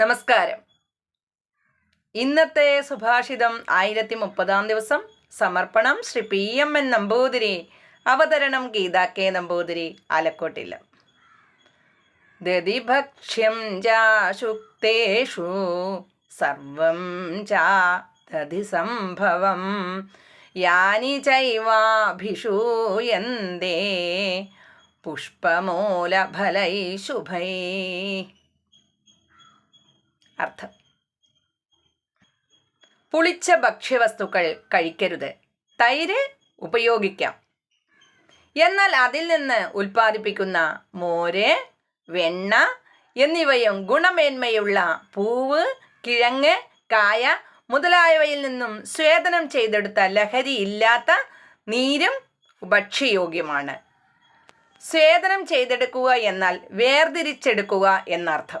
നമസ്കാരം. ഇന്നത്തെ സുഭാഷിതം ആയിരത്തി മുപ്പതാം ദിവസം. സമർപ്പണം Shri P M N Namboothiri. അവതരണം ഗീതാ കെ നമ്പൂതിരി ആലക്കോട്ടില്ല ദതിഭക്ഷ്യം ചാശുക്തേഷു സർവം ചാ സംഭവം. യാനി ചൈവാഭിഷൂയന്തേ പുഷ്പമൂലഫലൈ ശുഭൈ. അർത്ഥം. പുളിച്ച ഭക്ഷ്യവസ്തുക്കൾ കഴിക്കരുത്. തൈര് ഉപയോഗിക്കാം. എന്നാൽ അതിൽ നിന്ന് ഉൽപ്പാദിപ്പിക്കുന്ന മോര് വെണ്ണ എന്നിവയും ഗുണമേന്മയുള്ള പൂവ് കിഴങ്ങ് കായ മുതലായവയിൽ നിന്നും സ്വേദനം ചെയ്തെടുത്ത ലഹരി ഇല്ലാത്ത നീരും ഭക്ഷ്യയോഗ്യമാണ്. സ്വേദനം ചെയ്തെടുക്കുക എന്നാൽ വേർതിരിച്ചെടുക്കുക എന്നർത്ഥം.